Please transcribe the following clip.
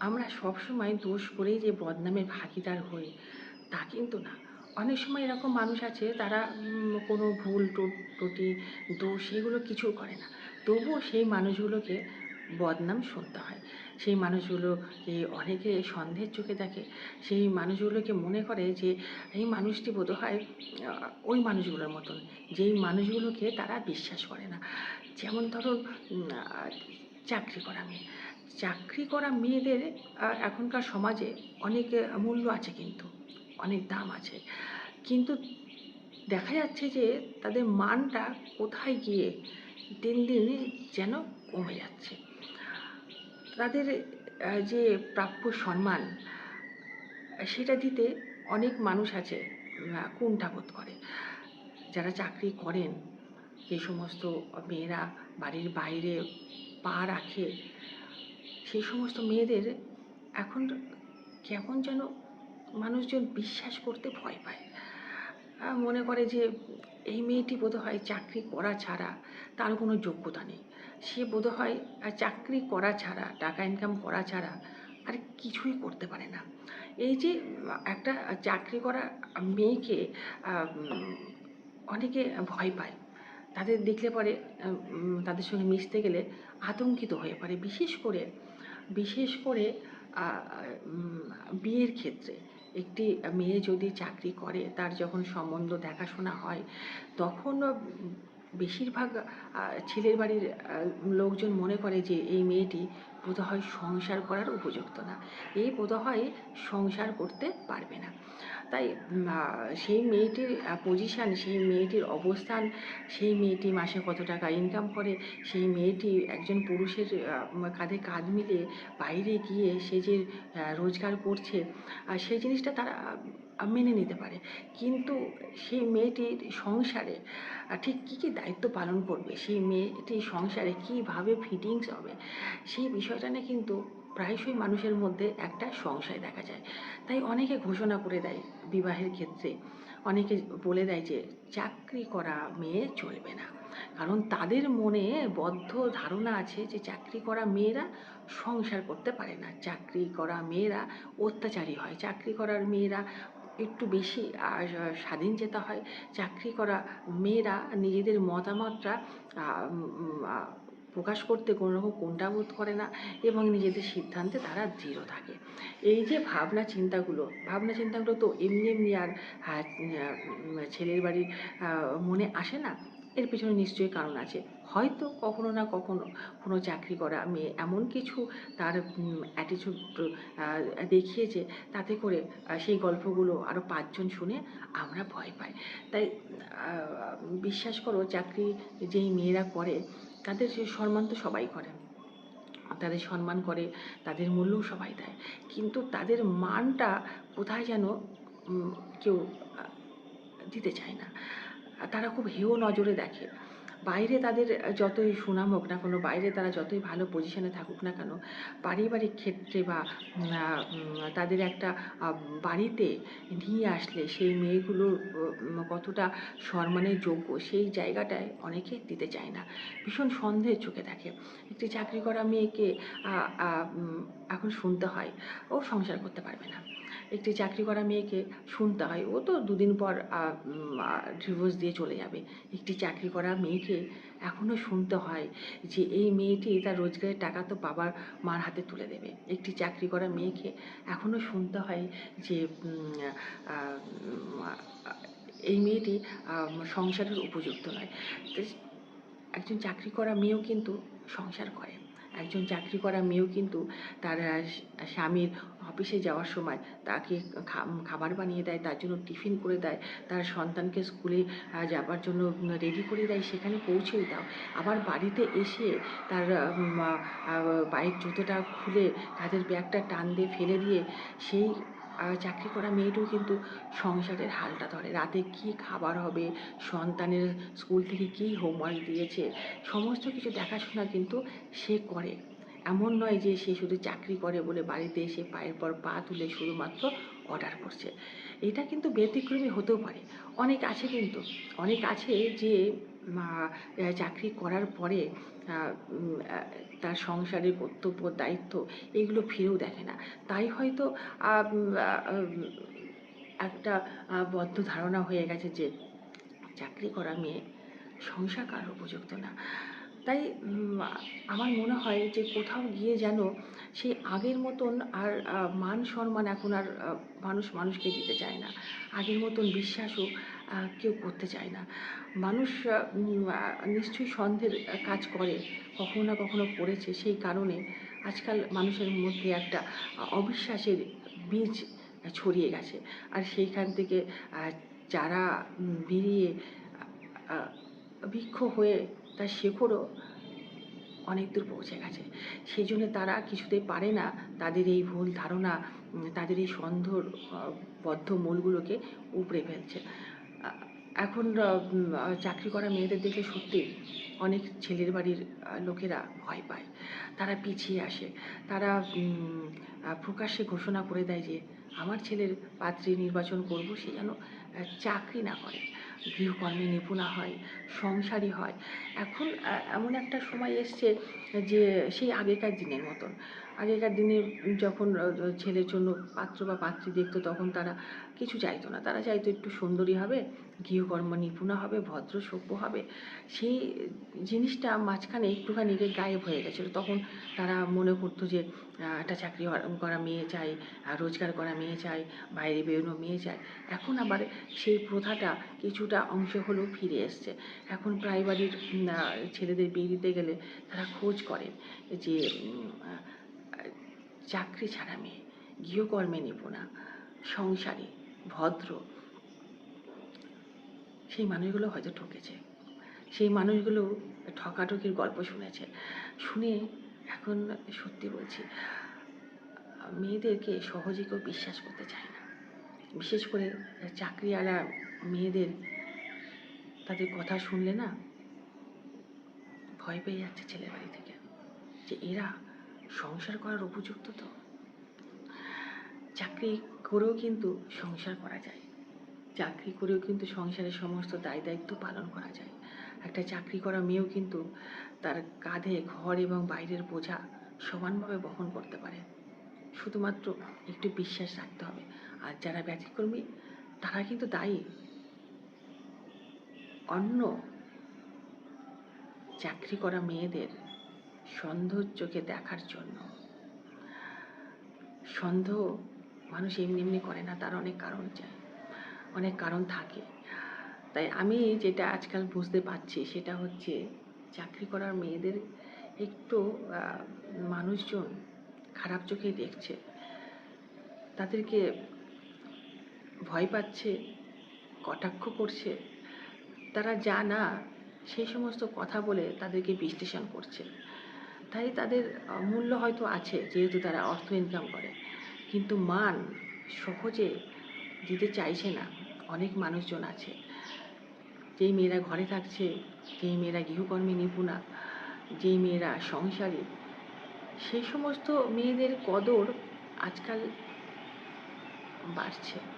আমরা সবসময় দোষ করেই যে বদনামের ভাগিদার হই, তা কিন্তু না। অনেক সময় এরকম মানুষ আছে, তারা কোনো ভুল ত্রু- ত্রুটি, দোষ এগুলো কিছু করে না। তবুও সেই মানুষগুলোকে বদনাম শুনতে হয়। সেই মানুষগুলোকে অনেকে সন্দেহের চোখে দেখে। সেই মানুষগুলোকে মনে করে যে, এই মানুষটি বোধ হয় ওই মানুষগুলোর মতন। যেই মানুষগুলোকে তারা বিশ্বাস করে না। যেমন ধরুন চাকরি করা মেয়ে। চাকরি করা মেয়েদের এখনকার সমাজে অনেক মূল্য আছে কিন্তু, অনেক দাম আছে। কিন্তু দেখা যাচ্ছে যে তাদের মানটা কোথায় গিয়ে দিন দিন যেন কমে যাচ্ছে। তাদের যে প্রাপ্য সম্মান, সেটা দিতে অনেক মানুষ আছে কুণ্ঠাবোধ করে। যারা চাকরি করেন, যে সমস্ত মেয়েরা বাড়ির বাইরে পা রাখে সেই সমস্ত মেয়েদের এখন কেমন যেন মানুষজন বিশ্বাস করতে ভয় পায়। মনে করে যে এই মেয়েটি বোধহয় চাকরি করা ছাড়া তার কোনো যোগ্যতা নেই। সে বোধহয় আহ, চাকরি করা ছাড়া টাকা ইনকাম করা ছাড়া আর কিছুই করতে পারে না। এই যে একটা চাকরি করা মেয়েকে অনেকে ভয় পায়। তাদের দেখলে পরে তাদের সঙ্গে মিশতে গেলে আতঙ্কিত হয়ে পড়ে। বিশেষ করে বিশেষ করে বিয়ের ক্ষেত্রে। একটি মেয়ে যদি চাকরি করে, তার যখন সম্বন্ধ দেখাশোনা হয়, তখন বেশিরভাগ ছেলের বাড়ির লোকজন মনে করে যে, এই মেয়েটি বোধহয় সংসার করার উপযুক্ত না। এই বোধহয় সংসার করতে পারবে না। তাই সেই মেয়েটির পজিশান সেই মেয়েটির অবস্থান, সেই মেয়েটি মাসে কত টাকা ইনকাম করে, সেই মেয়েটি একজন পুরুষের কাঁধে কাঁধ মিলিয়ে বাইরে গিয়ে সে যে রোজগার করছে আর সেই জিনিসটা তারা মেনে নিতে পারে। কিন্তু সেই মেয়েটির সংসারে ঠিক কী কী দায়িত্ব পালন করবে? সেই মেয়েটির সংসারে কীভাবে ফিটিংস হবে? সেই বিষয়টা নিয়ে কিন্তু প্রায়শই মানুষের মধ্যে একটা সংশয় দেখা যায়। তাই অনেকে ঘোষণা করে দেয় বিবাহের ক্ষেত্রে। অনেকে বলে দেয় যে চাকরি করা মেয়ে চলবে না। কারণ তাদের মনে বদ্ধ ধারণা আছে যে চাকরি করা মেয়েরা সংসার করতে পারে না। চাকরি করা মেয়েরা অত্যাচারী হয়। চাকরি করার মেয়েরা একটু বেশি স্বাধীন যেতে হয়। চাকরি করা মেয়েরা নিজেদের মতামতটা প্রকাশ করতে কোনো রকম কোনটা বোধ করে না এবং নিজেদের সিদ্ধান্তে তারা দৃঢ় থাকে। এই যে ভাবনা চিন্তাগুলো ভাবনা চিন্তাগুলো তো এমনি এমনি আর ছেলের বাড়ির মনে আসে না, এর পেছনে নিশ্চয়ই কারণ আছে। হয়তো কখনো না কখনো কোনো চাকরি করা মেয়ে এমন কিছু তার অ্যাটিচিউড দেখিয়েছে তাতে করে সেই গল্পগুলো আরও পাঁচজন শুনে আমরা ভয় পাই। তাই বিশ্বাস করো চাকরি যেই মেয়েরা করে তাদের সে সম্মান তো সবাই করে। তাদের সম্মান করে, তাদের মূল্য সবাই দেয়। কিন্তু তাদের মানটা কোথায় যেন কেউ দিতে চায় না। তারা খুব হেয় নজরে দেখে। বাইরে তাদের যতই সুনাম হোক না কোনো, বাইরে তারা যতই ভালো পজিশনে থাকুক না কেন, পারিবারিক ক্ষেত্রে বা তাদের একটা বাড়িতে নিয়ে আসলে সেই মেয়েগুলোর কতটা সম্মানের যোগ্য সেই জায়গাটায় অনেকে দিতে চায় না। ভীষণ সন্দেহের চোখে দেখে। একটি চাকরি করা মেয়েকে এখন শুনতে হয়, ও সংসার করতে পারবে না। একটি চাকরি করা মেয়েকে শুনতে হয়, ও তো দুদিন পর ডিভোর্স দিয়ে চলে যাবে। একটি চাকরি করা মেয়েকে এখনও শুনতে হয় যে এই মেয়েটি তার রোজগারের টাকা তো বাবার মার হাতে তুলে দেবে। একটি চাকরি করা মেয়েকে এখনও শুনতে হয় যে এই মেয়েটি সংসারের উপযুক্ত নয়। একজন চাকরি করা মেয়েও কিন্তু সংসার করে। একজন চাকরি করা মেয়েও কিন্তু তার স্বামীর অফিসে যাওয়ার সময় তাকে খাবার বানিয়ে দেয়, তার জন্য টিফিন করে দেয়, তার সন্তানকে স্কুলে যাবার জন্য রেডি করে দেয়, সেখানে পৌঁছেও দাও। আবার বাড়িতে এসে তার পায়ের জুতোটা খুলে কাঁধের ব্যাগটা টান দিয়ে ফেলে দিয়ে সেই চাকরি করা মেয়েটিও কিন্তু সংসারের হালটা ধরে। রাতে কী খাবার হবে, সন্তানের স্কুল থেকে কী হোমওয়ার্ক দিয়েছে, সমস্ত কিছু দেখাশোনা কিন্তু সে করে। এমন নয় যে সে শুধু চাকরি করে বলে বাড়িতে এসে পায়ের পর পা তুলে শুধুমাত্র অর্ডার করছে। এটা কিন্তু ব্যতিক্রমী হতেও পারে। অনেক আছে কিন্তু, অনেক আছে যে চাকরি করার পরে তার সংসারের কর্তব্য, দায়িত্ব এগুলো ফিরেও দেখে না। তাই হয়তো একটা বদ্ধ ধারণা হয়ে গেছে যে, চাকরি করা মেয়ে সংসার করার উপযুক্ত না। তাই আমার মনে হয় যে কোথাও গিয়ে যেন সেই আগের মতন আর মান সম্মান এখন আর মানুষ মানুষকে দিতে চায় না। আগের মতন বিশ্বাসও কেউ করতে চায় না। মানুষ নিশ্চয়ই সন্দেহের কাজ করে, কখনো না কখনো করেছে। সেই কারণে আজকাল মানুষের মধ্যে একটা অবিশ্বাসের বীজ ছড়িয়ে গেছে। আর সেইখান থেকে যারা বেরিয়ে বৃক্ষ হয়ে তার শেকড়ও অনেক দূর পৌঁছে গেছে। সেই জন্য তারা কিছুতেই পারে না তাদের এই ভুল ধারণা, তাদের এই সন্ধর বদ্ধ মূলগুলোকে উপড়ে ফেলছে। এখন চাকরি করা মেয়েদের দেখে সত্যি অনেক ছেলের বাড়ির লোকেরা ভয় পায়। তারা পিছিয়ে আসে। তারা প্রকাশ্যে ঘোষণা করে দেয় যে, আমার ছেলের পাত্রী নির্বাচন করব, সে যেন চাকরি না করে। গৃহকর্মে নিপুণা হয়, সংসারী হয়। এখন এমন একটা সময় এসছে যে, সেই আগেকার দিনের মতন। আগেকার দিনে যখন ছেলের জন্য পাত্র বা পাত্রী দেখতো, তখন তারা কিছু চাইতো না। তারা চাইতো একটু সুন্দরী হবে গৃহকর্ম নিপুণা হবে, ভদ্র সভ্য হবে, সেই জিনিসটা মাঝখানে একটুখানি গায়েব হয়ে গেছিল। তখন তারা মনে করতো যে একটা চাকরি করা মেয়ে চাই রোজগার করা মেয়ে চাই, বাইরে বেরোনো মেয়ে চাই। এখন আবার সেই প্রথাটা কিছুটা অংশ হলেও ফিরে এসছে। এখন প্রায় বাড়ির ছেলেদের বিয়ে দিতে গেলে তারা খোঁজ করেন যে চাকরি ছাড়া মেয়ে, গৃহকর্মে নিপুণা, সংসারী, ভদ্র সেই মানুষগুলো হয়তো ঠকেছে। সেই মানুষগুলো ঠকাঠকির গল্প শুনেছে। শুনে এখন সত্যি বলছি, মেয়েদেরকে সহজে কেউ বিশ্বাস করতে চায় না। বিশেষ করে চাকরিওয়ালা মেয়েদের, তাদের কথা শুনলে না ভয় পেয়ে যাচ্ছে ছেলের বাড়ি থেকে। যে এরা সংসার করার উপযুক্ত তো? চাকরি করেও কিন্তু সংসার করা যায়। চাকরি করেও কিন্তু সংসারের সমস্ত দায় দায়িত্ব পালন করা যায়। একটা চাকরি করা মেয়েও কিন্তু তার কাঁধে ঘর এবং বাইরের বোঝা সমানভাবে বহন করতে পারে। শুধুমাত্র একটু বিশ্বাস রাখতে হবে। আর যারা ব্যতিক্রমী, তারা কিন্তু দায়ী। অন্য চাকরি করা মেয়েদের সন্দেহ চোখে দেখার জন্য। সন্দেহ মানুষ এমনি এমনি করে না, তার অনেক কারণ চায় অনেক কারণ থাকে। তাই আমি যেটা আজকাল বুঝতে পারছি সেটা হচ্ছে চাকরি করার মেয়েদের একটু মানুষজন খারাপ চোখেই দেখছে। তাদেরকে ভয় পাচ্ছে, কটাক্ষ করছে। তারা যা না, সেই সমস্ত কথা বলে তাদেরকে বিশ্লেষণ করছে। তাই তাদের মূল্য হয়তো আছে, যেহেতু তারা অর্থ ইনকাম করে। কিন্তু মান সহজে দিতে চাইছে না। অনেক মানুষজন আছে। যেই মেয়েরা ঘরে থাকছে, যেই মেয়েরা গৃহকর্মে নিপুণা, যেই মেয়েরা সংসারী, সেই সমস্ত মেয়েদের কদর আজকাল বাড়ছে।